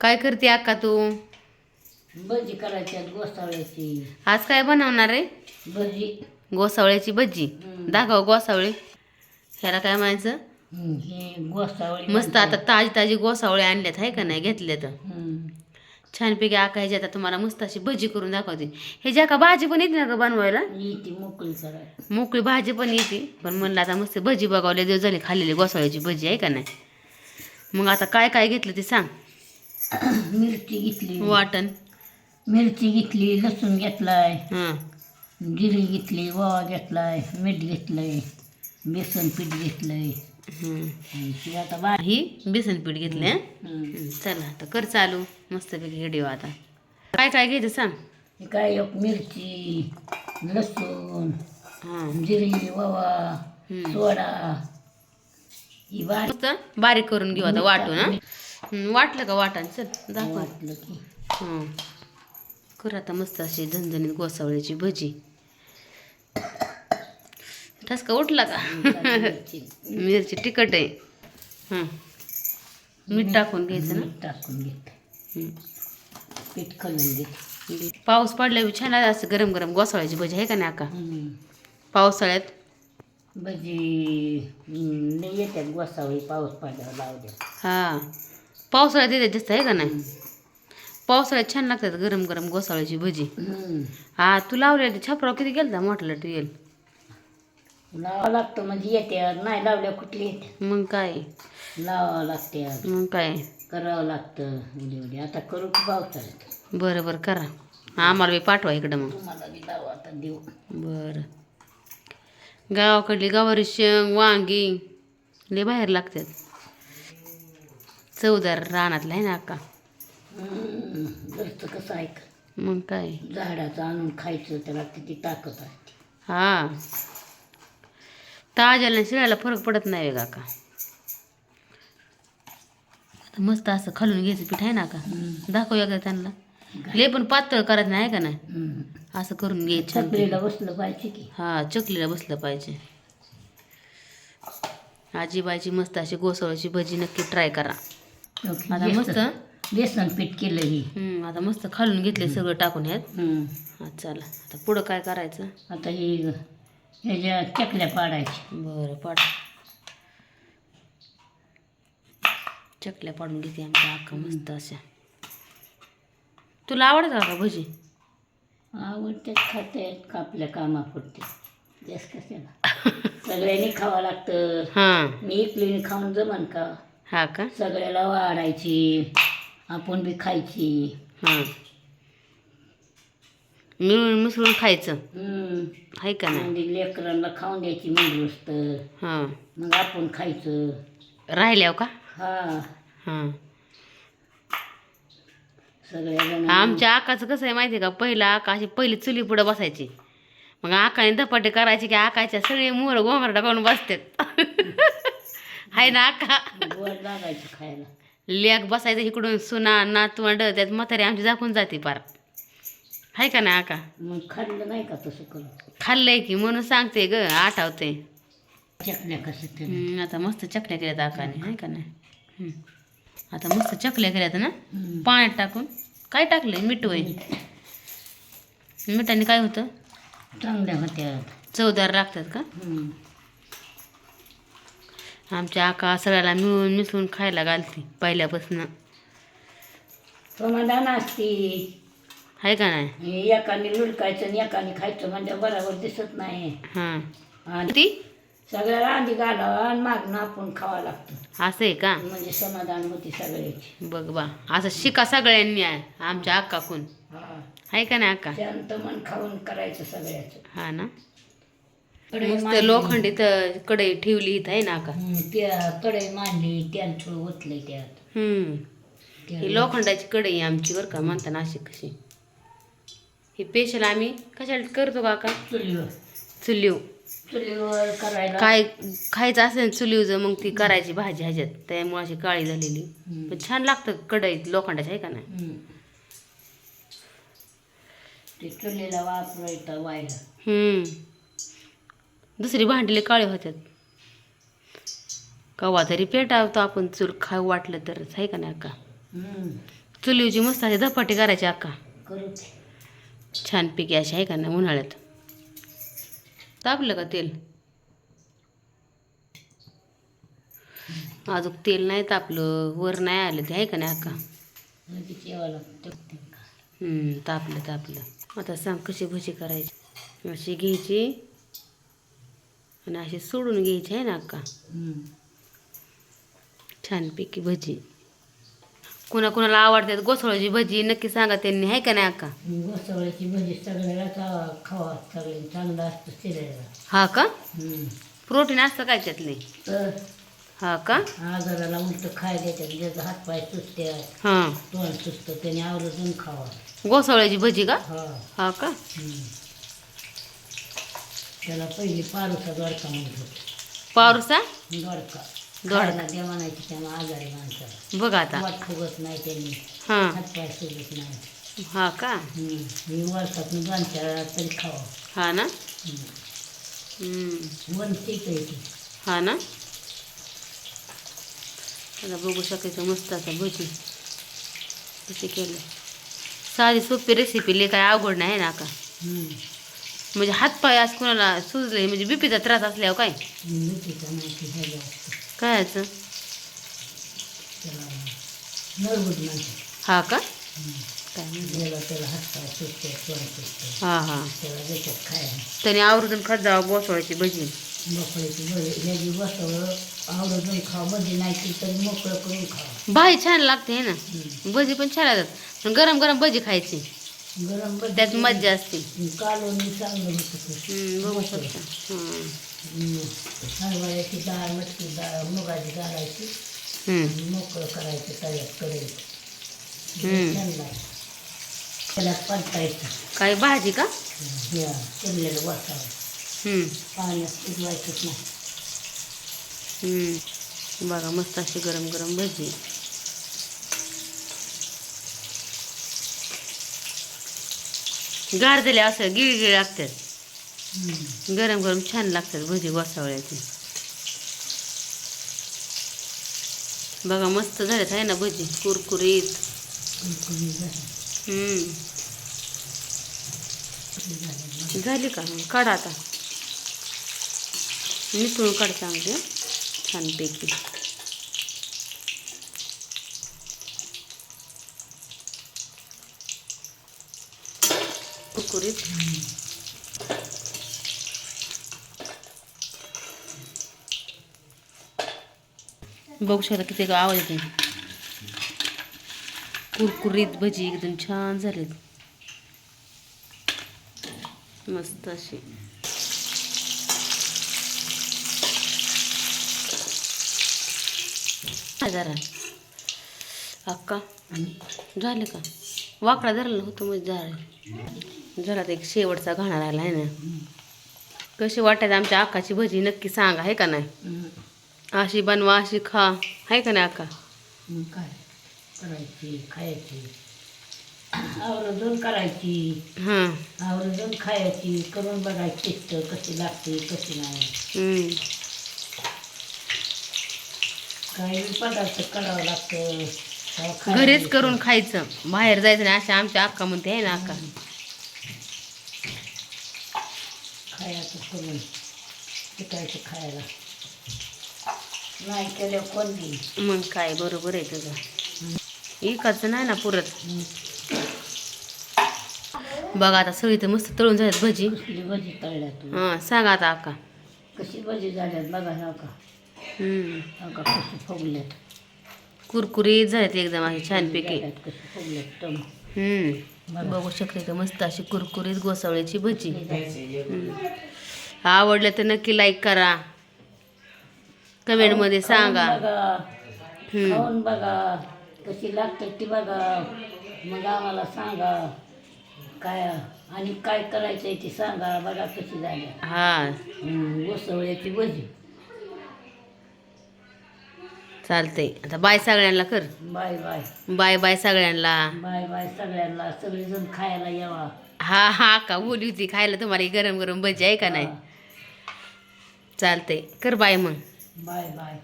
काय करते अक्का तू? भजी करायची गोसावळ्याची आज काय बनवणार आहे? भजी. गोसावळ्याची भजी? हम्म. दाखव गोसावळी. ह्याला काय म्हणायचं? हे गोसावळी मस्त आता ताजी ताजी गोसावळे आणल्यात आहे का नाही? घेतल्या तर हम्म. छानपैकी आका ह्याची आता तुम्हाला मस्त अशी भजी करून दाखवते. ह्याची आका भाजी पण येते ना ग बनवायला? ही ती मोकळी करायची. मोकळी भाजी पण येते. पण म्हणलं आता मस्त भजी बघावले दिवस झाले खाल्लेली गोसावळ्याची भजी आहे का नाही? मग आता काय काय घेतलं ते सांग. मिरची घेतली. वाटण. मिरची घेतली लसूण घेतलाय. हां. जिरी घेतली ओवा घेतलाय मीठ घेतलंय बेसन पीठ घेतलंय. ती आता बा ही बेसन पीठ घेतले चला आता कर चालू. मस्तपैकी व्हिडिओ आता. काय काय घ्यायचं सांग? हे काय एक मिरची लसूण हां. जिरी हम्म. सोडा. ही बारीक बारीक करून घेऊ आता वाटून हं, वाटलं का वाटण चल दाखव. हं कर आता मस्त अशी झणझणीत गोसावळ्याची भजी. ठसका उठला का? मिरची. तिखट आहे. हां मीठ टाकून घ्यायचं ना? टाकून हं. पीठ करून घेत पाऊस पडल्यावर छान आहे असं गरम गरम गोसावळ्याची भजी आहे का नाही आका. पावसाळ्यात? भजी येतात गोसावळी पाऊस पडल्यावर लावू द्या. हा. पावसाळ्यात येते जास्त आहे का नाही? पावसाळ्यात छान लागतात गरम गरम गोसावळ्याची भजी. हा तू लावले छपराव किती गेलता? मोठा येईल. लावावं लागतं म्हणजे येते. नाही लावल्या कुठली येते? मग काय? लावावं लागते. मग काय? करावं लागतं. उडी उडी. आता करू की पावसाळ्यात? बरं बरं करा. आम्हाला बी पाठवा इकडं मग. तुम्हाला बी लावा आता देऊ. बरं. गावाकडली गवारी शेंग वांगी लय बाहेर लागतात. चवदार रानातलं आहे ना अक्का. घरचं कसं ऐक मग काय? झाडाचं आणून खायचं त्याला किती ताकद आहे. हा. ताज्याला शिळ्याला फरक पडत नाही का का आता मस्त असं खालून घ्यायचं पीठ आहे ना का हम्म. दाखव एकदा त्यांना. लय पण पातळ करायचं नाही का नाही. असं करून घ्यायचं चकलीला बसलं पाहिजे की. हा चकलीला बसलं पाहिजे. आजीबाईची मस्त अशी गोसवळीची भजी नक्की ट्राय करा. आता मस्त. बेसन पीठ केलं ही. हम्म, आता मस्त खालून घेतले सगळं टाकून ह्यात हम्म. हा चला. आता पुढं काय करायचं? आता ही ह्याच्या चकल्या पाडायच्या. बरं पाड. चकल्या पाडून घेते आमच्या अक्का मस्त अशा. तुला आवडत का भजी? आवडते खाते आपल्या कामापुरते. जास्त कशाला? सगळ्यांनी खावं लागतं. हां. मी इकलीने खाऊन जमन का? हा का? सगळ्याला वाढायची आपण बी खायची. हां. मिळून मिसळून खायचं? हम्म. आहे का नाही? आणि लेकरांना खाऊन द्यायची मंगळूस्त हां. मग आपण खायचं. राहिल्यावर का? हा. हां. आमच्या आकाचं कसं आहे माहिती आहे का? पहिलं आका अशी पहिली चुली पुढं बसायची. मग आकाने धपाटे करायचे की आकाच्या सगळे मोर गोंगरडा करून बसतात. आहे ना लागायचं खायला. लेक बसायचं इकडून सुना नातवंड त्यात म्हातारी आमची झाकून जाते पार. आहे का नाही आका? मग खाल्लं नाही का तसं करून? खाल्लंय की म्हणून सांगते ग आठवते. चकल्या कसं हम्म, आता मस्त चकल्या केल्यात आकाने आहे का नाही? हम्म. आता मस्त चकल्या केल्यात ना? हम्म. पाण्यात टाकून. काय टाकलंय? मीठ वय मिठाने काय होतं? चांगल्या होत्या. चवदार लागतात का? हम्म. आमच्या आका सगळ्याला मिळून मिसळून खायला घालते पहिल्यापासून. समाधान असती. आहे का नाही? एकाने लुडकायचं आणि एकाने खायचं म्हणजे बरोबर दिसत नाही. हां. आणि ती? सगळ्याला आधी घालावं आणि मागणं आपण खावं लागतं. असं आहे का? म्हणजे समाधान होती सगळ्याची. बघ बा असं शिका सगळ्यांनी आहे आमच्या अक्काकून हा. आहे का नाही अक्का शांत मन खाऊन करायचं सगळ्याचं. हा ना? मस्त मांडली. लोखंडी तर कढई ठेवली इथं आहे ना त्या कढई मांडली तेल थोडं ओतलंय त्यात. हम्म. ही लोखंडाची कढई आमची बरं का म्हणता अशी कशी. ही पेशल आम्ही कशाला करतो का का चुलीवर. चुलीव चुलीवर करायला. काय खायचं असेल चुलीव जर मग ती करायची भाजी ह्याच्यात. त्यामुळे अशी काळी झालेली. हम्म. पण छान लागतं कढईत लोखंडाची आहे का नाही? हम्म. ते चुलीला वापरायचं व्हायला हम्म. दुसरी भांडले काळे होत्यात. कवा तरी पेटावतो आपण चूल खाऊ वाटलं तरच आहे का नाही का हम्म. चुलीवची मस्त अशी धपाटी करायची अक्का. छानपैकी अशी आहे का ना उन्हाळ्यात. तापलं का तेल? अजून तेल नाही तापलं वर नाही आलं ते आहे का नाही अक्का? तापलं तापलं. आता सांग कशी भजी करायची? अशी घ्यायची. आणि अशी सोडून घ्यायची आहे ना अक्का. छानपैकी भजी कुणा कुणाला आवडतात गोसळाची भजी नक्की सांगा त्यांनी आहे का नाही अक्का घोसावळ्याची भजी खावा सगळे चांगलं असतं शिरायला हा का हम्म. प्रोटीन असतं काय त्यातले तर हा का आजाराला उलट खायला देतात ज्याचं हातपाय सुचते हां तोंड सुचतं त्याने आवडून खावा गोसळाची भजी का हा हा का हम्म. त्याला पहिली पारुसा दोडका म्हणत होते पावरसा दोडका दोडका. खायला म्हणायची त्यामुळे आजारी माणसाला बघ आता. वाट फुगत नाही त्यांनी. हां. हातपाय सुजत नाही. हा का? हम्म. मी वर्षातून दोन चार वेळा तरी खावा. हा ना? हम्म. हम्म. वंचित आहे ती. हा ना? आता बघू शकायचं मस्त असं भजी. कशी केलं? साधी सोपी रेसिपी ले काय अवघड नाही ना का? हम्म. म्हणजे हातपाय असं कोणाला सुजले म्हणजे बीपीचा त्रास असल्यावर काय? मिठीचा माहिती झालं असतं काय याचं? त्याला नरबुड म्हणते हा का? हम्म. काय म्हणते गेला त्याला हातपाय सुटते तोंड सुटते हा हा. त्याला देतात खायला त्याने आवर्जून खात जावं गोसळाची भजी. मोकळ्याची बळी ह्याची बसवलं आवडून खावं मध्ये नाही की तरी मोकळं करून खावं भाजी छान लागते है ना? हम्म. भजी पण छान लागतात. पण गरम गरम भजी खायची. गरम त्यात मज्जा असते. चांगलं होतं बघू शकता. हरभऱ्याची डाळ मटकी डाळ मुगाची घालायची. मोकळं करायचं तळ्यात कढईत. छान. त्याला काय भाजी का. पाण्यात शिजवायचंच नाही. हम्म. बघा मस्त अशी गरम गरम भजी. गार असं गिळगिळ लागतात. गरम गरम छान लागतात भजी गोसावळ्याची. बघा मस्त झाल्यात आहे ना भजी? कुरकुरीत. झालं. का? काढा आता. निथळून काढ चांगली हं. छानपैकी. कुरकुरीत. बघू शकता किती का आवाज येते कुरकुरीत भजी एकदम छान झालेत. मस्त अशी. काय जरा? अक्का आणि झाले का? वाकडा धरला होतो मग झालं जरा एक शेवटचा घाणा राहिला आहे ना. कशी वाटायचं आमच्या अक्काची भजी? नक्की सांगा आहे का नाही. अशी बनवा अशी खा आहे का नाही काय करायची खायची. आवर्जून करायची. हां. आवर्जून खायची करून बघायची टेस्ट कशी लागते कशी नाही. हम्म. काही पदार्थ करावं लागतं. घरीच. करून खायचं. बाहेर जायचं नाही अशा आमच्या अक्का म्हणते आहे ना अक्का खायचं करून शिकायचं खायला. नाही केलं कोण देईल? मग काय बरोबर आहे तुझं. एकाचं नाही ना पुरत? बघा आता सगळी तर मस्त तळून झाल्यात भजी. भजी तळल्या तू हां सांगा आता अक्का कशी भजी झाल्यात बघा ना का हम्म. बघा कशी फुगल्यात. कुरकुरीत झाल्यात एकदम अशी छानपैकी फुगल्यात. बघू शकते तर मस्त अशी कुरकुरीत गोसावळ्याची भजी. आवडलं तर नक्की लाईक करा. कमेंटमध्ये सांगा. खाऊन बघा. कशी लागते ती बघा. मग आम्हाला सांगा. काय आणि काय करायचंय ते सांगा. बघा कशी झाली. हा. गोसवळ्याची भजी. चालतंय. आता बाय सगळ्यांना कर. Bye bye. बाय बाय सगळ्यांना. बाय बाय सगळ्यांना. सगळेजण खायला यावा. हा हा का? बोली होती खायला तुम्हाला ही गरम गरम भजी आहे का नाही? चालतंय. कर बाय मग. Bye bye.